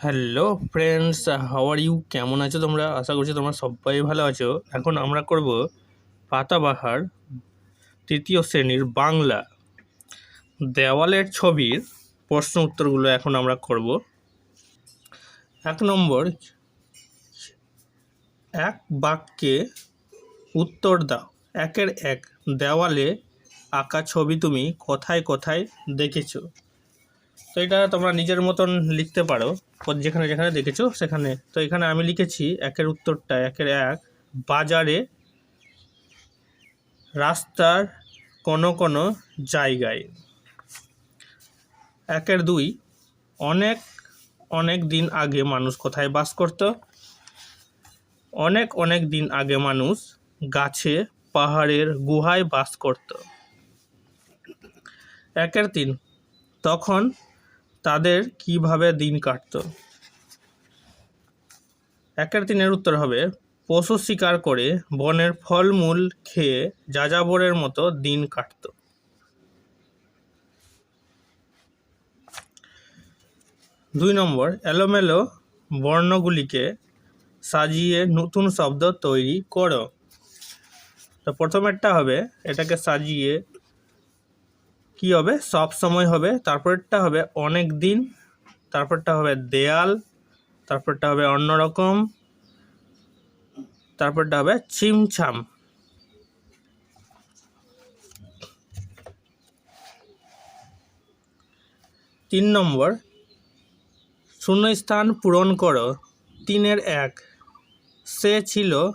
Hello friends how are you কেমন আছো তোমরা? আশা করছি তোমরা সবাই ভালো আছো। এখন আমরা করব পাতাবাহার তৃতীয় শ্রেণির বাংলা দেওয়ালের ছবির প্রশ্ন উত্তরগুলো এখন আমরা করব। এক নম্বর, এক বাক্যে উত্তর দাও। একের এক, দেওয়ালে আঁকা ছবি তুমি কোথায় কোথায় দেখেছ? তো এটা তোমরা নিজের মতন লিখতে পারো। যেখানে যেখানে দেখেছ, সেখানে। তো এখানে আমি লিখেছি একের উত্তরটা, একের এক, বাজারে রাস্তার কোনো কোনো জায়গায়। একের দুই, অনেক অনেক দিন আগে মানুষ কোথায় বাস করত? অনেক অনেক দিন আগে মানুষ গাছে, পাহাড়ের গুহায় বাস করত। একের তিন তখন তাদের কীভাবে দিন কাটতো? একের তিনের উত্তর হবে, পশু শিকার করে বনের ফলমূল খেয়ে যাযাবরের মতো দিন কাটতো। দুই নম্বর, এলোমেলো বর্ণগুলিকে সাজিয়ে নতুন শব্দ তৈরি করো। তো প্রথমেরটা হবে, এটাকে সাজিয়ে কি হবে? সব সময় হবে। তারপরেরটা হবে অনেক দিন। তারপরটা হবে দেয়াল। তারপরটা হবে অন্যরকম তারপরটা হবে ছিমছাম। তিন নম্বর। শূন্যস্থান পূরণ করো। তিনের এক। সে ছিল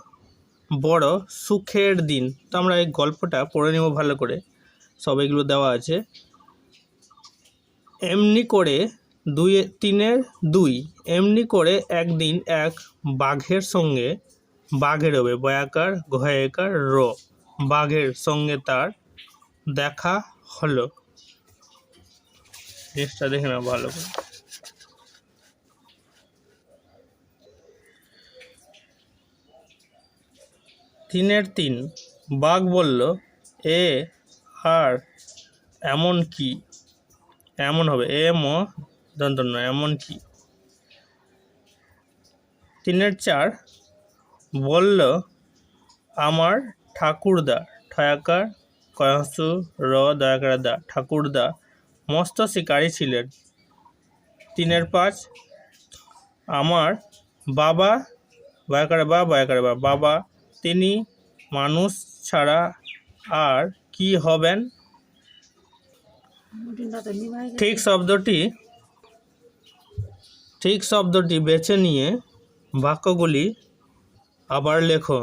বড় সুখের দিন। তো আমরা এই গল্পটা পড়ে নেব ভালো করে। সব এগুলো দেওয়া আছে। এমনি করে দুই, তিনের দুই, এমনি করে একদিন এক বাঘের সঙ্গে বাঘের হবে, বয়াকার ঘয়াকার র, বাঘের সঙ্গে তার দেখা হলো। জিনিসটা দেখে না ভালো করে। তিনের তিন, বাঘ বলল, এ আর এমন কি? এমন হবে। এ ম দন্তন্য, এমন কি? তিনের চার, বলল, আমার ঠাকুরদা, ঠয়াকার কয়াসু র, দয়াকার দা, ঠাকুরদা, মস্ত শিকারী ছিলেন। তিনের পাঁচ, আমার বাবা বয়াকার বা বয়াকার বা, বাবা, তিনি মানুষ ছাড়া আর কি হবেন? ঠিক শব্দটি ঠিক শব্দটি বেছে নিয়ে বাক্যগুলি আবার লেখো।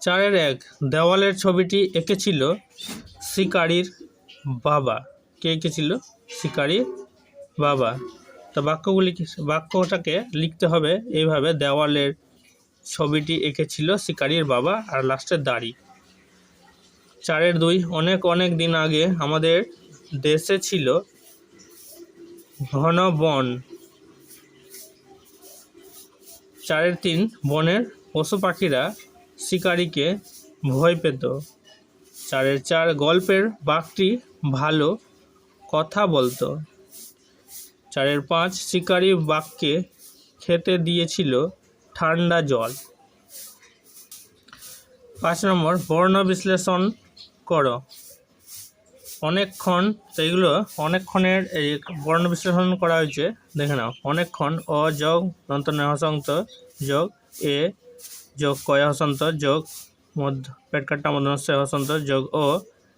চারের এক, দেওয়ালের ছবিটি এঁকেছিল শিকারির বাবা। কে এঁকেছিল শিকারির বাবা। তো বাক্যগুলি বাক্যটাকে লিখতে হবে। এইভাবে দেওয়ালের ছবিটি এঁকেছিল শিকারির বাবা আর লাস্টের দাড়ি। চারের দুই। অনেক অনেক দিন আগে আমাদের দেশে ছিল ঘন বন। চারের তিন, বনের পশু পাখিরা শিকারীকে ভয় পেত। চারের চার, গল্পের বাঘটি ভালো কথা বলতো। চারের পাঁচ, শিকারী বাঘকে খেতে দিয়েছিল ঠান্ডা জল। পাঁচ নম্বর, বর্ণ বিশ্লেষণ করো। অনেকক্ষণ, তো এগুলো অনেকক্ষণের এই বর্ণ বিশ্লেষণ করা হয়েছে। দেখে নাও, অনেকক্ষণ, অ, যোগ, দন্ত হসন্ত, যোগ, এ, যোগ কয় হসন্ত, যোগ, মধ্য, পেট কাট্টা মধ্যাহ্ন হসন্ত, যোগ, ও,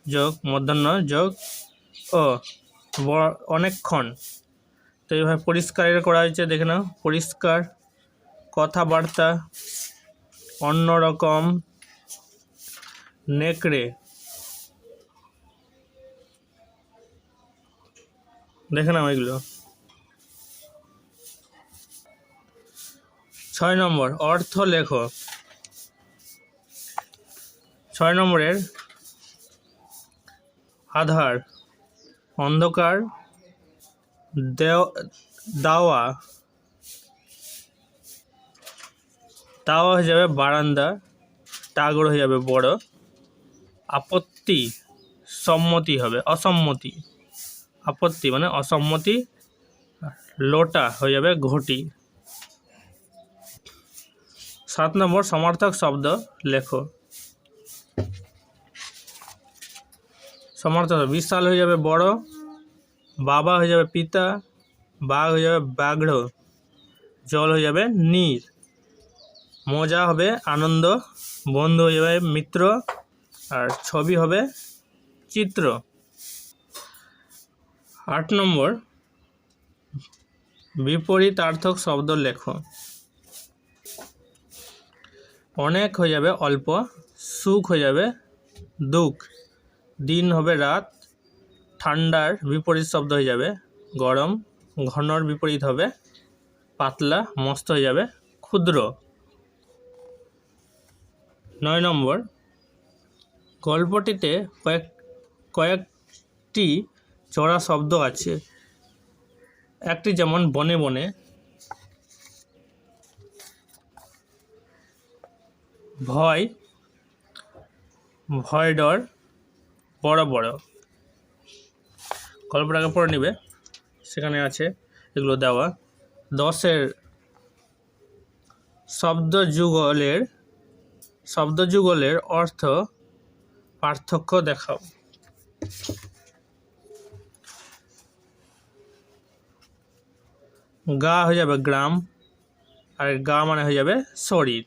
যোগ, মধ্যাহ্ন, যোগ ও অনেকক্ষণ। তো এইভাবে পরিষ্কারের করা হয়েছে, দেখে নাও, পরিষ্কার, কথাবার্তা, অন্যরকম, নেকড়ে। দেখে নাও এগুলো। ছয় নম্বর অর্থ লেখো ছয় নম্বরের, আধার, অন্ধকার, দেও- দাওয়া। দাওয়া হয়ে যাবে বারান্দা টাগর হয়ে যাবে বড়। আপত্তি, সম্মতি হবে, অসম্মতি। আপত্তি মানে অসম্মতি, লোটা হয়ে যাবে ঘটি। সাত নম্বর, সমার্থক শব্দ, লেখো। সমার্থক বিশাল হয়ে যাবে বড়, বাবা হয়ে যাবে পিতা বাঘ হয়ে যাবে ব্যাঘ্র, জল হয়ে যাবে নীর। মজা হবে আনন্দ, বন্ধু হয়ে যাবে মিত্র, আর ছবি হবে চিত্র। আট নম্বর। বিপরীতার্থক শব্দ লেখো। অনেক হয়ে যাবে অল্প, সুখ হয়ে যাবে দুঃখ। দিন হবে রাত, ঠান্ডার বিপরীত শব্দ হয়ে যাবে গরম, ঘনর বিপরীত হবে পাতলা, মস্ত হয়ে যাবে ক্ষুদ্র। নয় নম্বর। গল্পটিতে কয়েক, কয়েকটি চড়া শব্দ আছে। একটি যেমন বনে বনে। ভয় ভয় ডর, বড় বড়। গল্পটাকে পড়ে নিবে। সেখানে আছে এগুলো দেওয়া। দশের শব্দ যুগলের শব্দ যুগলের অর্থ পার্থক্য দেখাও। গা হয়ে যাবে গ্রাম, আর গা মানে হয়ে যাবে শরীর।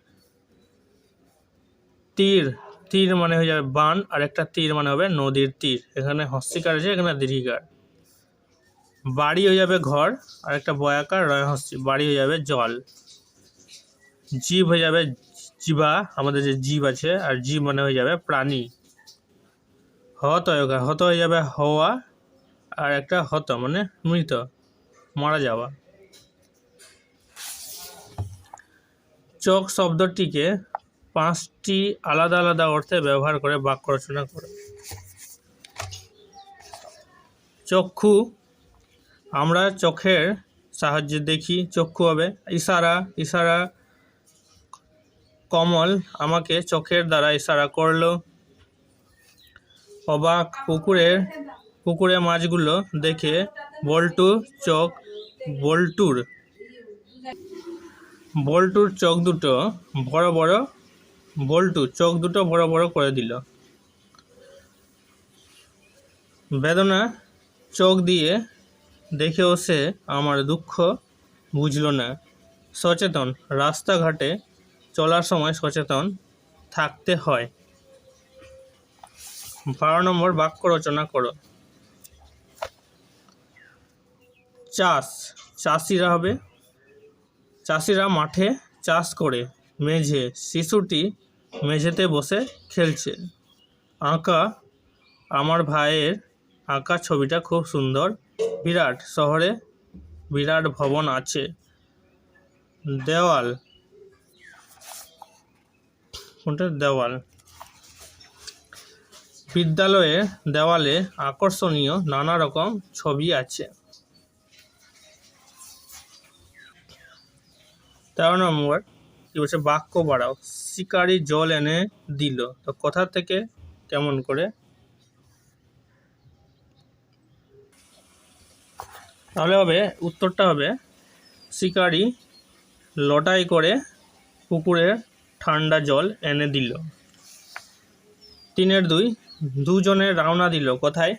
তীর তীর মানে হয়ে যাবে বান, আর একটা তীর মানে হবে নদীর তীর। এখানে হস্তিকার আছে, এখানে দীর্ঘিকার। বাড়ি হয়ে যাবে ঘর, আর একটা বয়াকার রয় হস্তি, বাড়ি হয়ে যাবে জল। জীব হয়ে যাবে জীবা, আমাদের যে জীব আছে, আর জীব মানে হয়ে যাবে প্রাণী। হত হত হয়ে যাবে হওয়া, আর একটা হত মানে মৃত, মারা যাওয়া। চোখ শব্দটিকে পাঁচটি আলাদা আলাদা অর্থে ব্যবহার করে বাক্য রচনা করে। চক্ষু, আমরা চোখের সাহায্যে দেখি, চক্ষু হবে ইশারা ইশারা কমল আমাকে চোখের দ্বারা ইশারা করল। অবাক পুকুরের পুকুরে মাছগুলো দেখে বল্টু চোখ বল্টুর বল্টুর চোখ দুটো বড় বড়, বল্টু চোখ দুটো বড় বড় করে দিল। বেদনা চোখ দিয়ে দেখেও সে আমার দুঃখ বুঝলো না। সচেতন, রাস্তাঘাটে চলার সময় সচেতন থাকতে হয়। বারো নম্বর বাক্য রচনা করো। চাষ, চাষিরা হবে চাষিরা মাঠে চাষ করে মেঝে, শিশুটি মেঝেতে বসে খেলছে। আঁকা, আমার ভাইয়ের আঁকা ছবিটা খুব সুন্দর। বিরাট শহরে বিরাট ভবন আছে। দেওয়াল। কোনটা? দেওয়াল। বিদ্যালয়ের দেওয়ালে আকর্ষণীয় নানা রকম ছবি আছে। তেরো নম্বর, কি বলছে? বাক্য বাড়াও। শিকারি জল এনে দিল। তো কোথা থেকে কেমন করে? তাহলে হবে, উত্তরটা হবে, শিকারি লটাই করে পুকুরে ঠান্ডা জল এনে দিল। তিনের দুই, দুজনে রওনা দিল কোথায়?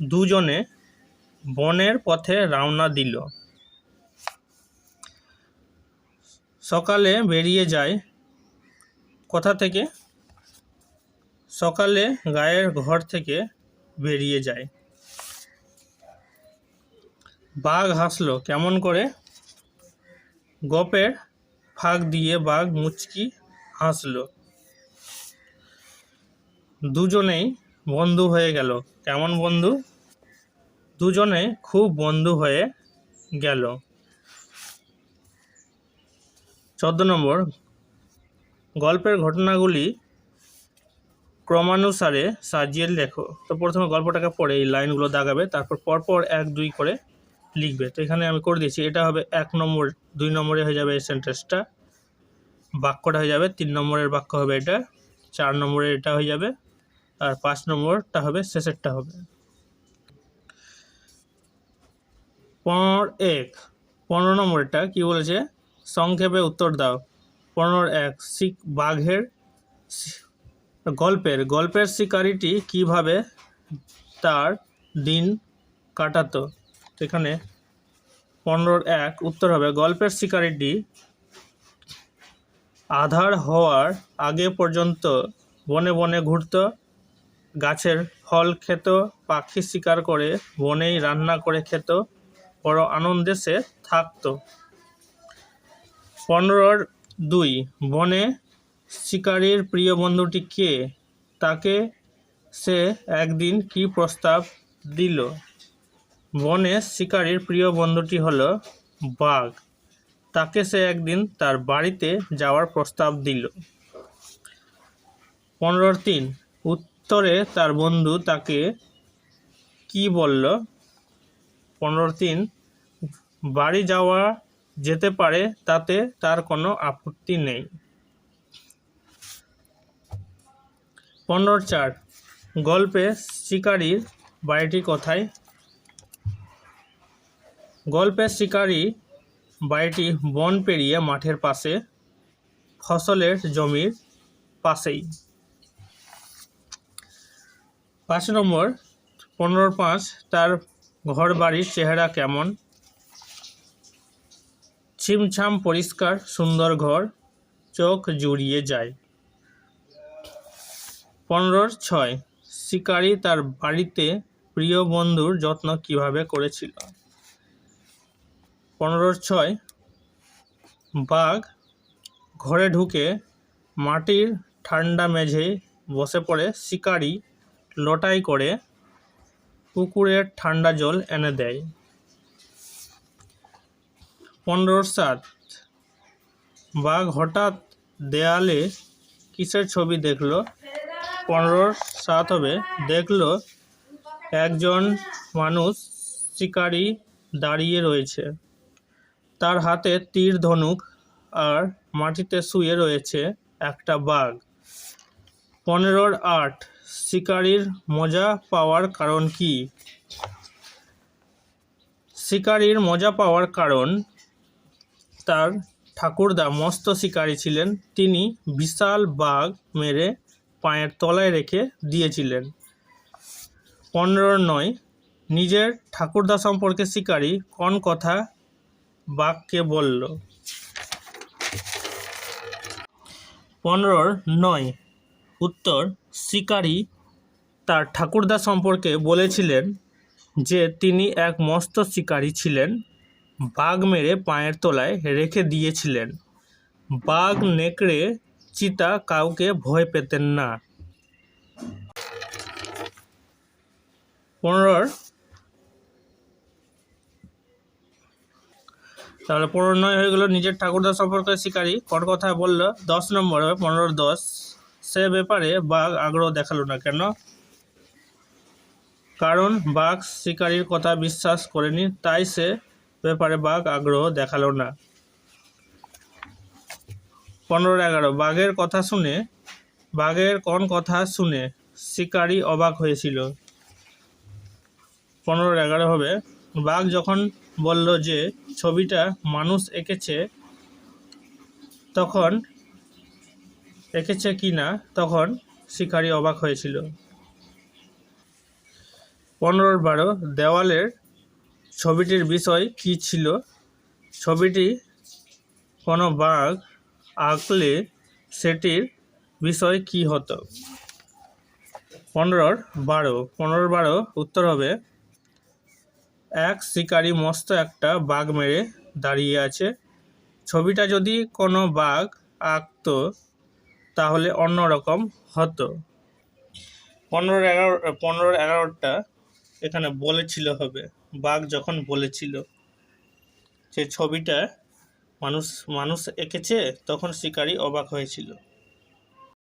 দুজনে বনের পথে রওনা দিল। সকালে বেরিয়ে যায়। কোথা থেকে? সকালে গায়ের ঘর থেকে বেরিয়ে যায়। বাঘ হাসলো, কেমন করে? গপের ফাঁক দিয়ে বাঘ মুচকি হাসলো। দুজনেই বন্ধু হয়ে গেল। কেমন বন্ধু? দুজনে খুব বন্ধু হয়ে গেল। চোদ্দ নম্বর, গল্পের ঘটনাগুলি ক্রমানুসারে সাজিয়ে লেখো। তো প্রথমে গল্পটাকে পড়ে, এই লাইনগুলো দাগাবে, তারপর পরপর এক, দুই করে লিখবে। তো এখানে আমি করে দিয়েছি, এটা হবে এক নম্বর, দুই নম্বরে হয়ে যাবে এই সেন্টেন্সটা বাক্যটা হয়ে যাবে, তিন নম্বরের বাক্য হবে এটা, চার নম্বরের এটা হয়ে যাবে, আর পাঁচ নম্বরটা হবে, শেষেরটা হবে। পনেরো এক, পনেরো নম্বরটা কি বলেছে? সংক্ষেপে উত্তর দাও। পনেরো এক, শিক বাঘের গল্পের গল্পের শিকারিটি কীভাবে তার দিন কাটাতো? এখানে পনেরোর এক উত্তর হবে, গল্পের শিকারিটি আধার হওয়ার আগে পর্যন্ত বনে বনে ঘুরত, গাছের ফল খেত, পাখি শিকার করে বনেই রান্না করে খেত, বড় আনন্দে সে থাকতো। পনেরোর দুই বনে শিকারীর প্রিয় বন্ধুটি কে? তাকে সে একদিন কি প্রস্তাব দিল? বনে শিকারীর প্রিয় বন্ধুটি হলো বাঘ। তাকে সে একদিন তার বাড়িতে যাওয়ার প্রস্তাব দিল। পনেরোর তিন উত্তরে তার বন্ধু তাকে কি বলল? পনেরো তিন বাড়ি যাওয়া যেতে পারে, তাতে তার কোনো আপত্তি নেই। পনেরো চার, গল্পে শিকারীর বাড়িটি কোথায় গল্পের শিকারী বাড়িটি বন পেরিয়ে মাঠের পাশে, ফসলের জমির পাশেই। পাঁচ নম্বর, পনেরো পাঁচ, তার ঘর বাড়ির চেহারা কেমন? ছিমছাম পরিষ্কার, সুন্দর ঘর, চোখ জুড়িয়ে যায়। পনেরোর ছয়, শিকারী তার বাড়িতে প্রিয় বন্ধুর যত্ন কীভাবে করেছিল? পনেরোর ছয়, বাঘ ঘরে ঢুকে মাটির ঠান্ডা মেঝে বসে পড়ে, শিকারী লটাই করে পুকুরের ঠান্ডা জল এনে দেয়। পনেরোর সাত বাঘ হঠাৎ দেয়ালে কিসের ছবি দেখল? পনেরোর সাত হবে। দেখল একজন মানুষ শিকারি দাঁড়িয়ে রয়েছে। তার হাতে তীর, ধনুক আর মাটিতে শুয়ে রয়েছে একটা বাঘ। পনেরোর আট, শিকারির মজা পাওয়ার কারণ কি? শিকারির মজা পাওয়ার কারণ তার ঠাকুরদা মস্ত শিকারী ছিলেন। তিনি বিশাল বাঘ মেরে পায়ের তলায় রেখে দিয়েছিলেন। পনেরো নয়, নিজের ঠাকুরদা সম্পর্কে শিকারী কোন কথা বাঘকে বলল? পনেরোর নয়, উত্তর, শিকারী তার ঠাকুরদা সম্পর্কে বলেছিলেন যে তিনি এক মস্ত শিকারী ছিলেন। বাঘ মেরে পায়ের তলায় রেখে দিয়েছিলেন। বাঘ নেকড়ে চিতা কাউকে ভয় পেতেন না। পনেরোর তাহলে পনেরো নয় হয়ে গেল, নিজের ঠাকুরদা সম্পর্কে শিকারি। কর কথা বলল, দশ নম্বর হবে পনেরো দশ। সে ব্যাপারে বাঘ আগ্রহ দেখাল না কেন? কারণ বাঘ শিকারির কথা বিশ্বাস করেনি, তাই সে ব্যাপারে বাঘ আগ্রহ দেখাল না। পনেরো এগারো, বাঘের কথা শুনে, বাঘের কোন কথা শুনে শিকারী অবাক হয়েছিল। পনেরো এগারো হবে, বাঘ যখন বলল যে ছবিটা মানুষ এঁকেছে, তখন এঁকেছে কি না, তখন শিকারী অবাক হয়েছিল। পনেরো বারো, দেওয়ালের ছবিটির বিষয় কি ছিল? ছবিটি কোনো বাঘ আঁকলে সেটির বিষয় কি হতো? পনেরোর বারো। পনেরো বারো উত্তর হবে, এক শিকারি মস্ত একটা বাঘ মেরে দাঁড়িয়ে আছে। ছবিটা যদি কোনো বাঘ আঁকতো, তাহলে অন্যরকম হতো। পনেরো এগারো পনেরো এগারোটা এখানে বলেছিল হবে। বাঘ যখন বলেছিল যে ছবিটা মানুষ মানুষ এঁকেছে তখন শিকারী অবাক হয়েছিল।